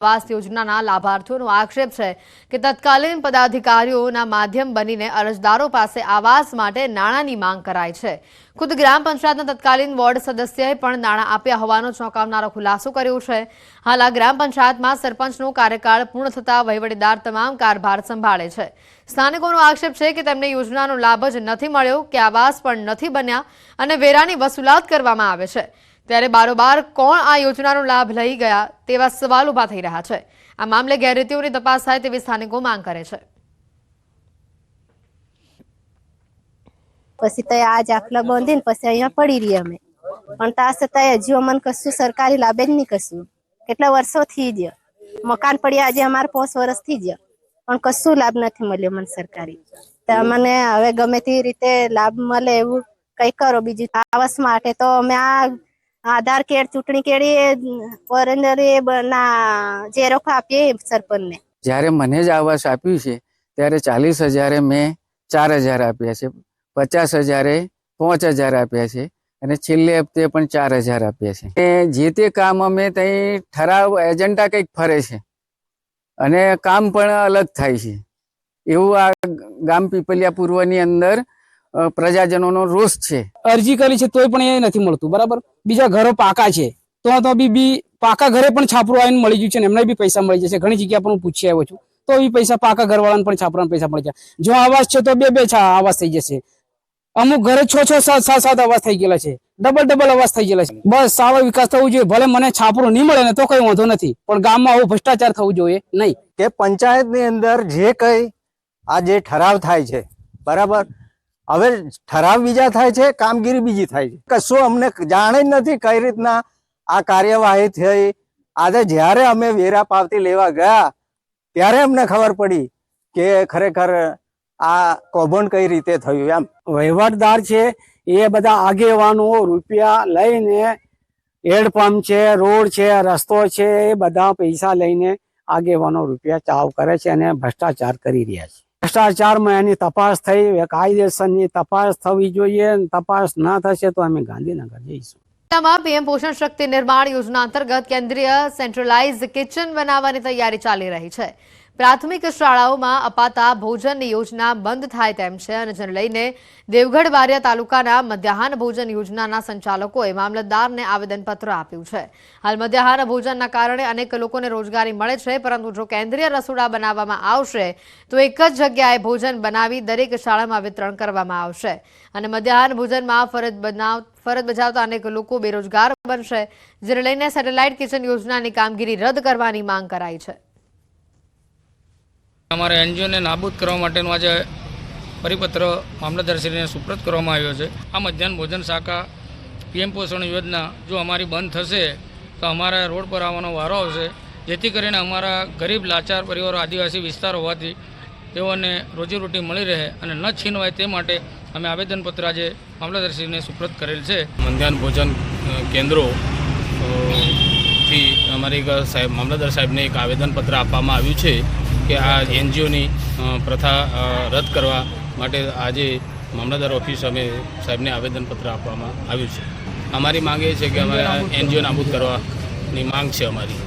આવાસ યોજનાના લાભાર્થીઓનો આક્ષેપ છે કે તત્કાલીન પદાધિકારીઓના માધ્યમ બનીને અરજદારો પાસે આવાસ માટે નાણાંની માંગ કરાય છે. ખુદ ગ્રામ પંચાયતના તત્કાલીન વોર્ડ સદસ્યએ પણ નાણાં આપ્યા હોવાનો ચોંકાવનારો ખુલાસો કર્યો છે. હાલ આ ગ્રામ પંચાયતમાં સરપંચનો કાર્યકાળ પૂર્ણ થતા વહીવટીદાર તમામ કારભાર સંભાળે છે. સ્થાનિકોનો આક્ષેપ છે કે તેમને યોજનાનો લાભ જ નથી મળ્યો, કે આવાસ પણ નથી બન્યા અને વેરાની વસૂલાત કરવામાં આવે છે. ત્યારે બારોબાર કોણ આ યોજનાનો લાભ લઈ ગયા તેવા સવાલ ઊભા થઈ રહ્યા છે. આ મામલે ગેરરીતિઓની તપાસ થાય તેવી સ્થાનિકો માંગ કરે છે. પછી તો આ જાખલા બાંધીને પછી અહીંયા પડી રહી અમે. પણ તા છતાં હજુ અમને કશું સરકારી લાભે જ નહીં કશું. કેટલા વર્ષો થઈ ગયા. મકાન પડ્યા આજે અમારે પાંચ વર્ષ થઈ ગયા. પણ કશું લાભ નથી મળ્યો મને સરકારી. તો અમને હવે ગમે તે રીતે લાભ મળે એવું કઈ કરો. બીજું આવાસ માટે તો અમે આ આધાર કાર્ડ ચૂંટણી કેળી ઓરેન્જરી ના ઝેરોક્ષ આપીએ સરપંચને. જ્યારે મને જ આવાસ આપ્યું છે, ત્યારે ચાલીસ હજારે મેં ચાર હજાર આપ્યા છે, પચાસ હજારે પાંચ હજાર આપ્યા છે, અને છેલ્લે હપ્તે પણ ચાર હજાર આપ્યા છે. એ જે તે કામ અમે ત્યાં ઠરાવ, એજન્ડા કંઈક ફરે છે, અને કામ પણ અલગ થાય છે. એવું આ ગામ પીપલિયા પૂર્વની અંદર પ્રજાજનોનો રોષ છે. અરજી કરી છે તોય પણ એ નથી મળતું બરાબર? બીજા ઘરો પાકા છે તો તો બી બી પાકા ઘરે પણ છાપરું આવીને મળી ગયું છે એમને બી પૈસા મળી જશે. ઘણી જગ્યા પર હું પૂછી આવ્યો છું. તો એ પૈસા પાકા ઘરવાળાને પણ છાપરાને પૈસા મળી જાય. જો આવાસ છે તો બે બે છા આવાસ થઈ જશે. અમુક ઘરે છ છ સાત સાત સાત અવાજ થઈ ગયેલા છે. ડબલ ડબલ અવાજ થઈ ગયેલા છે. બસ સારો વિકાસ થવો જોઈએ. ભલે મને છાપરું નહીં મળે ને તો કઈ વાંધો નથી. પણ ગામમાં આવું ભ્રષ્ટાચાર થવું જોઈએ નહીં. કે પંચાયતની અંદર જે કઈ આ જે ઠરાવ થાય છે બરાબર? હવે ઠરાવ બીજા થાય છે, કામગીરી બીજી થાય છે. કશું અમને જાણે જ નથી કઈ રીતના આ કાર્યવાહી થઈ. આજે જ્યારે અમે વેરા પાવતી લેવા ગયા, ત્યારે અમને ખબર પડી કે ખરેખર આ કૌભાંડ કઈ રીતે થયું એમ. વહીવટદાર છે, એ બધા આગેવાનો રૂપિયા લઈને હેડપંપ છે, રોડ છે, રસ્તો છે, એ બધા પૈસા લઈને આગેવાનો રૂપિયા ચાવ કરે છે અને ભ્રષ્ટાચાર કરી રહ્યા છે. ભ્રષ્ટાચારમાં એની તપાસ થઈ કાયદેસરની તપાસ થવી જોઈએ તપાસ ના થશે તો અમે ગાંધીનગર જઈશું. જિલ્લામાં પીએમ પોષણ શક્તિ નિર્માણ યોજના અંતર્ગત કેન્દ્રીય સેન્ટ્રલાઇઝ કિચન બનાવવાની તૈયારી ચાલી રહી છે. પ્રાથમિક શાળાઓમાં અપાતા ભોજનની યોજના બંધ થાય તેમ છે અને જેને લઈને દેવગઢ બારિયા તાલુકાના મધ્યાહન ભોજન યોજનાના સંચાલકોએ મામલતદારને આવેદનપત્ર આપ્યું છે. હાલ મધ્યાહન ભોજનના કારણે અનેક લોકોને રોજગારી મળે છે, પરંતુ જો કેન્દ્રીય રસોડા બનાવવામાં આવશે, તો એક જ જગ્યાએ ભોજન બનાવી દરેક શાળામાં વિતરણ કરવામાં આવશે. અને મધ્યાહન ભોજનમાં ફરજ બનાવ, ફરજ બજાવતા અનેક લોકો બેરોજગાર બનશે, જેને લઈને સેટેલાઇટ કિચન યોજનાની કામગીરી રદ કરવાની માંગ કરાઈ છે. અમારા એનજીઓને નાબૂદ કરવા માટેનો આજે પરિપત્ર મામલતદારશ્રીને સુપ્રત કરવામાં આવ્યો છે. આ મધ્યાહન ભોજન શાખા પીએમ પોષણ યોજના જો અમારી બંધ થશે, તો અમારા રોડ પર આવવાનો વારો આવશે, જેથી કરીને અમારા ગરીબ, લાચાર પરિવારો, આદિવાસી વિસ્તાર હોવાથી તેઓને રોજીરોટી મળી રહે અને ન છીનવાય તે માટે અમે આવેદનપત્ર આજે મામલતદારશ્રીને સુપ્રત કરેલ છે. મધ્યાહન ભોજન કેન્દ્રો થી અમારી સાહેબ, મામલતદાર સાહેબને એક આવેદનપત્ર આપવામાં આવ્યું છે. કે આ એનજીઓની પ્રથા રદ કરવા માટે આજે મામલતદાર ઓફિસ અમે સાહેબને આવેદનપત્ર આપવામાં આવ્યું છે. અમારી માંગ એ છે કે અમારે એનજીઓ નાબૂદ કરવાની માંગ છે અમારી.